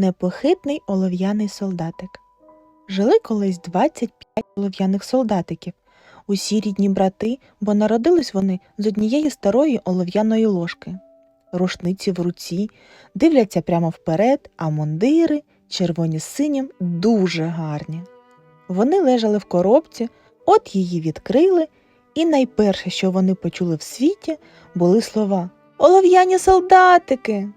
Непохитний олов'яний солдатик. Жили колись 25 олов'яних солдатиків. Усі рідні брати, бо народились вони з однієї старої олов'яної ложки. Рушниці в руці, дивляться прямо вперед, а мундири, червоні з синім, дуже гарні. Вони лежали в коробці, от її відкрили, і найперше, що вони почули в світі, були слова Олов'яні солдатики.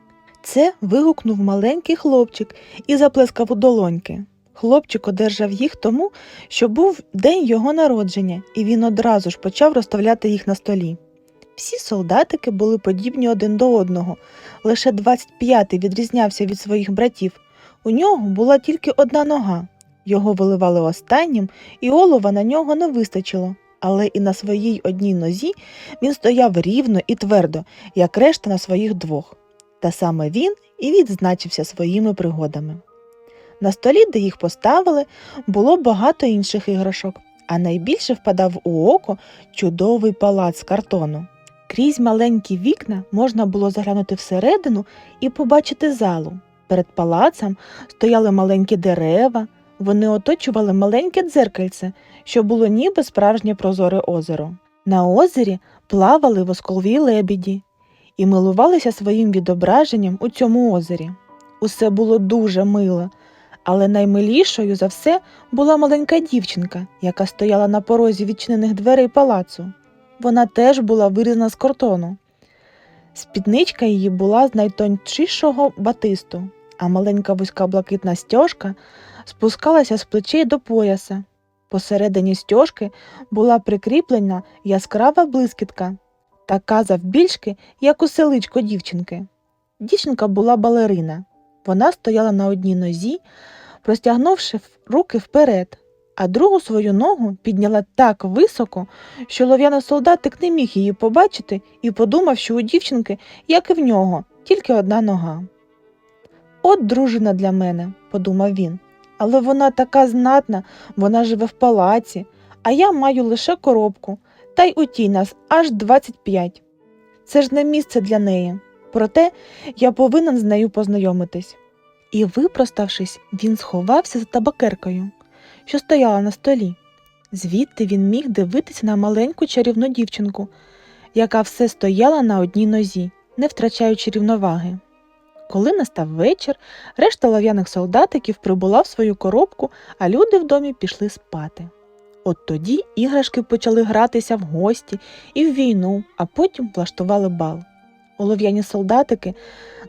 Це вигукнув маленький хлопчик і заплескав у долоньки. Хлопчик одержав їх тому, що був день його народження, і він одразу ж почав розставляти їх на столі. Всі солдатики були подібні один до одного, лише 25-й відрізнявся від своїх братів. У нього була тільки одна нога. Його виливали останнім, і олова на нього не вистачило. Але і на своїй одній нозі він стояв рівно і твердо, як решта на своїх двох. Та саме він і відзначився своїми пригодами. На столі, де їх поставили, було багато інших іграшок, а найбільше впадав у око чудовий палац картону. Крізь маленькі вікна можна було заглянути всередину і побачити залу. Перед палацем стояли маленькі дерева, вони оточували маленьке дзеркальце, що було ніби справжнє прозоре озеро. На озері плавали воскові лебіді і милувалися своїм відображенням у цьому озері. Усе було дуже мило, але наймилішою за все була маленька дівчинка, яка стояла на порозі відчинених дверей палацу. Вона теж була вирізана з картону. Спідничка її була з найтончішого батисту, а маленька вузька блакитна стяжка спускалася з плечей до пояса. Посередині стяжки була прикріплена яскрава блискітка, така завбільшки, як у селичко дівчинки. Дівчинка була балерина. Вона стояла на одній нозі, простягнувши руки вперед, а другу свою ногу підняла так високо, що лов'яний солдатик не міг її побачити і подумав, що у дівчинки, як і в нього, тільки одна нога. От дружина для мене, подумав він, але вона така знатна, вона живе в палаці, а я маю лише коробку, та й у тій нас аж 25. Це ж не місце для неї. Проте я повинен з нею познайомитись. І, випроставшись, він сховався за табакеркою, що стояла на столі. Звідти він міг дивитися на маленьку чарівну дівчинку, яка все стояла на одній нозі, не втрачаючи рівноваги. Коли настав вечір, решта лов'яних солдатиків прибула в свою коробку, а люди в домі пішли спати. От тоді іграшки почали гратися в гості і в війну, а потім влаштували бал. Олов'яні солдатики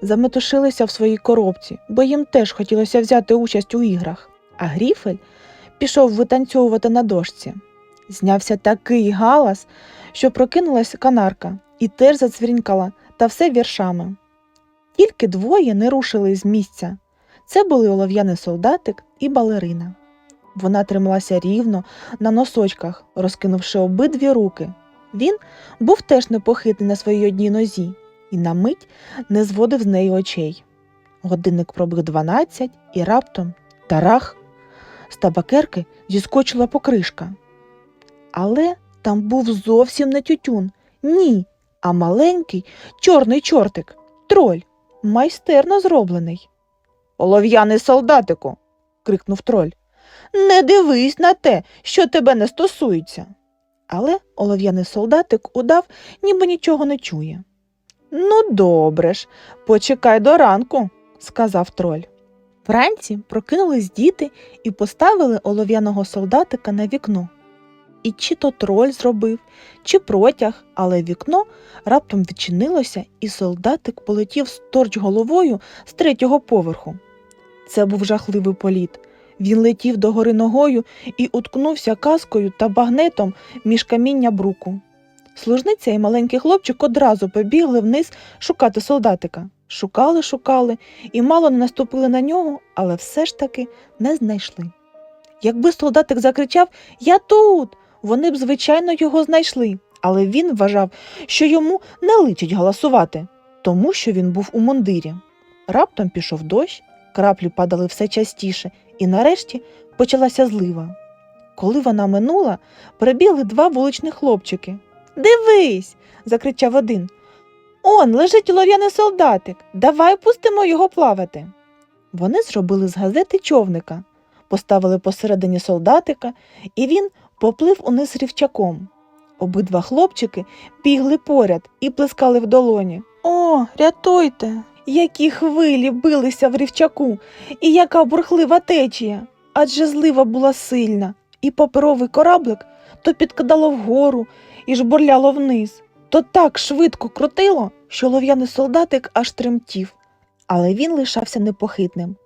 заметушилися в своїй коробці, бо їм теж хотілося взяти участь у іграх, а Гріфель пішов витанцьовувати на дошці. Знявся такий галас, що прокинулась канарка і теж зацвірінькала, та все віршами. Тільки двоє не рушили з місця. Це були олов'яний солдатик і балерина. Вона трималася рівно на носочках, розкинувши обидві руки. Він був теж непохитний на своїй одній нозі і на мить не зводив з неї очей. Годинник пробіг дванадцять і раптом тарах з табакерки зіскочила покришка. Але там був зовсім не тютюн, ні, а маленький чорний чортик, троль, майстерно зроблений. Олов'яний солдатику. крикнув троль. Не дивись на те, що тебе не стосується. Але олов'яний солдатик удав, ніби нічого не чує. Ну, добре ж, почекай до ранку, сказав троль. Вранці прокинулись діти і поставили олов'яного солдатика на вікно. І чи то троль зробив, чи протяг, але вікно раптом відчинилося, і солдатик полетів сторч головою з третього поверху. Це був жахливий політ. Він летів догори ногою і уткнувся каскою та багнетом між каміння бруку. Служниця і маленький хлопчик одразу побігли вниз шукати солдатика. Шукали, шукали і мало не наступили на нього, але все ж таки не знайшли. Якби солдатик закричав Я тут, вони б, звичайно, його знайшли, але він вважав, що йому не личить голосувати, тому що він був у мундирі. Раптом пішов дощ, краплі падали все частіше, і нарешті почалася злива. Коли вона минула, прибігли два вуличні хлопчики. Дивись. закричав один. Он лежить олов'яний солдатик. Давай пустимо його плавати. Вони зробили з газети човника, поставили посередині солдатика, і він поплив униз рівчаком. Обидва хлопчики бігли поряд і плескали в долоні. О, рятуйте! Які хвилі билися в рівчаку, і яка бурхлива течія. Адже злива була сильна, і паперовий кораблик то підкидало вгору і жбурляло вниз, то так швидко крутило, що лов'яний солдатик аж тремтів. Але він лишався непохитним,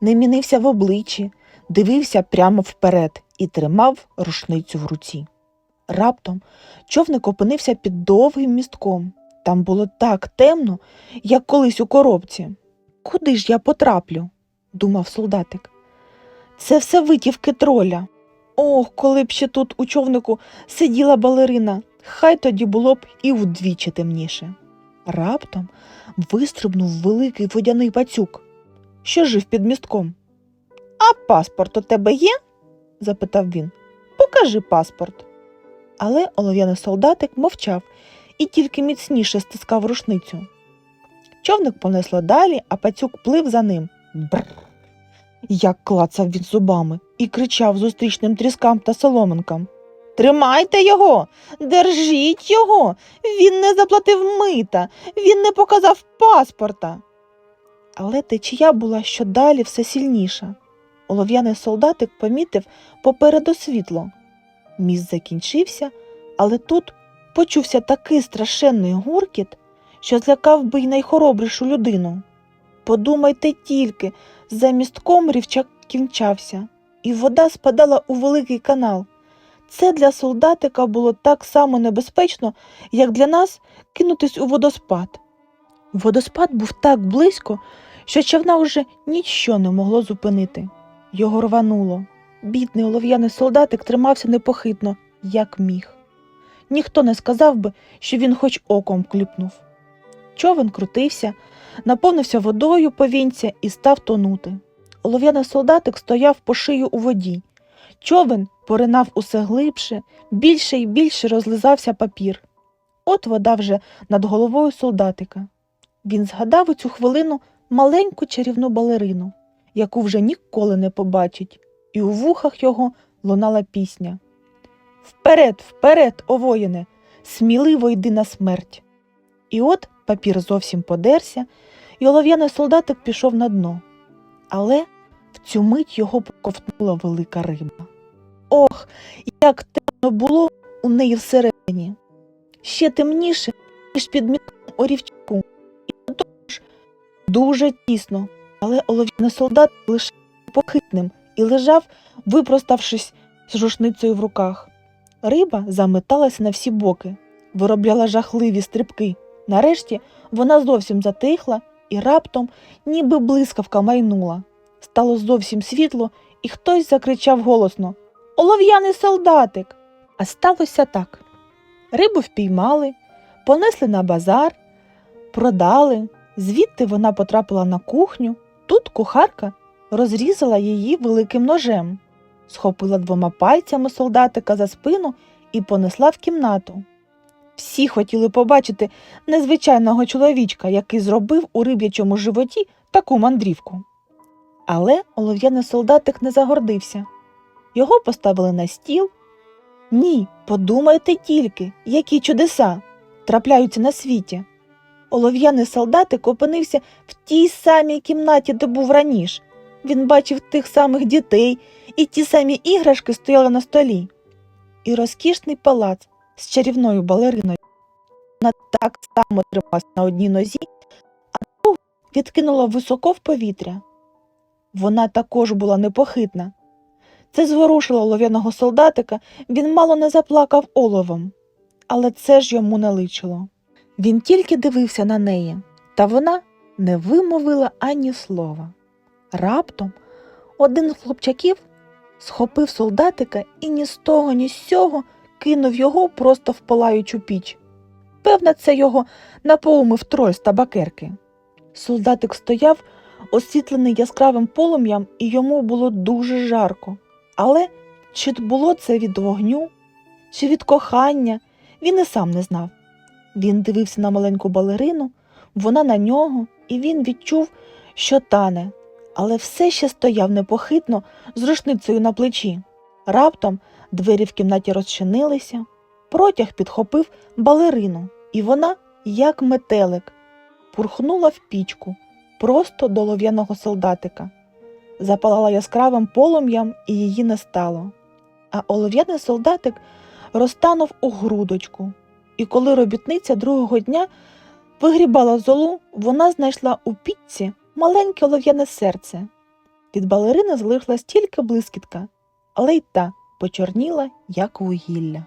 не мінився в обличчі, дивився прямо вперед і тримав рушницю в руці. Раптом човник опинився під довгим містком. Там було так темно, як колись у коробці. Куди ж я потраплю? думав солдатик. Це все витівки троля. Ох, коли б ще тут у човнику сиділа балерина, хай тоді було б і вдвічі темніше. Раптом вистрибнув великий водяний пацюк, що жив під містком. А паспорт у тебе є? запитав він. Покажи паспорт. Але олов'яний солдатик мовчав і тільки міцніше стискав рушницю. Човник понесло далі, а пацюк плив за ним. Бррр. Як клацав він зубами і кричав зустрічним тріскам та соломинкам. Тримайте його, держіть його. Він не заплатив мита, він не показав паспорта. Але течія була щодалі все сильніша. Олов'яний солдатик помітив попереду світло. Міст закінчився, але тут почувся такий страшенний гуркіт, що злякав би й найхоробрішу людину. Подумайте тільки, за містком рівчак кінчався, і вода спадала у великий канал. Це для солдатика було так само небезпечно, як для нас кинутись у водоспад. Водоспад був так близько, що човна вже ніщо не могло зупинити. Його рвануло. Бідний олов'яний солдатик тримався непохитно, як міг. Ніхто не сказав би, що він хоч оком кліпнув. Човен крутився, наповнився водою повінця і став тонути. Олов'яний солдатик стояв по шию у воді. Човен поринав усе глибше, більше і більше розлизався папір. От вода вже над головою солдатика. Він згадав у цю хвилину маленьку чарівну балерину, яку вже ніколи не побачить, і у вухах його лунала пісня. Вперед, вперед, о воїне, сміливо йди на смерть. І от папір зовсім подерся, і олов'яний солдатик пішов на дно. Але в цю мить його проковтнула велика риба. Ох, як темно було у неї всередині. Ще темніше, ніж під мітком у рівчаку. І до ж дуже тісно, але олов'яний солдат лише похитним і лежав, випроставшись з рушницею в руках. Риба заметалася на всі боки, виробляла жахливі стрибки. Нарешті вона зовсім затихла і раптом, ніби блискавка майнула. Стало зовсім світло, і хтось закричав голосно Олов'яний солдатик. А сталося так. Рибу впіймали, понесли на базар, продали. Звідти вона потрапила на кухню. Тут кухарка розрізала її великим ножем, схопила двома пальцями солдатика за спину і понесла в кімнату. Всі хотіли побачити незвичайного чоловічка, який зробив у риб'ячому животі таку мандрівку. Але олов'яний солдатик не загордився. Його поставили на стіл. Ні, подумайте тільки, які чудеса трапляються на світі. Олов'яний солдатик опинився в тій самій кімнаті, де був раніше. Він бачив тих самих дітей, і ті самі іграшки стояли на столі. І розкішний палац з чарівною балериною. Вона так само трималась на одній нозі, а другу відкинула високо в повітря. Вона також була непохитна. Це зворушило олов'яного солдатика, він мало не заплакав оловом. Але це ж йому не личило. Він тільки дивився на неї, та вона не вимовила ані слова. Раптом один з хлопчаків схопив солдатика і ні з того, ні з сього кинув його просто в палаючу піч. Певне, це його напоумив троль з табакерки. Солдатик стояв, освітлений яскравим полум'ям, і йому було дуже жарко. Але чи було це від вогню, чи від кохання, він і сам не знав. Він дивився на маленьку балерину, вона на нього, і він відчув, що тане, але все ще стояв непохитно з рушницею на плечі. Раптом двері в кімнаті розчинилися, протяг підхопив балерину, і вона, як метелик, пурхнула в пічку просто до лов'яного солдатика. Запалала яскравим полум'ям, і її не стало. А олов'яний солдатик розтанув у грудочку, і коли робітниця другого дня вигрібала золу, вона знайшла у пічці маленьке олов'яне серце. Від балерини залишилась тільки блискітка, але й та почорніла, як вугілля.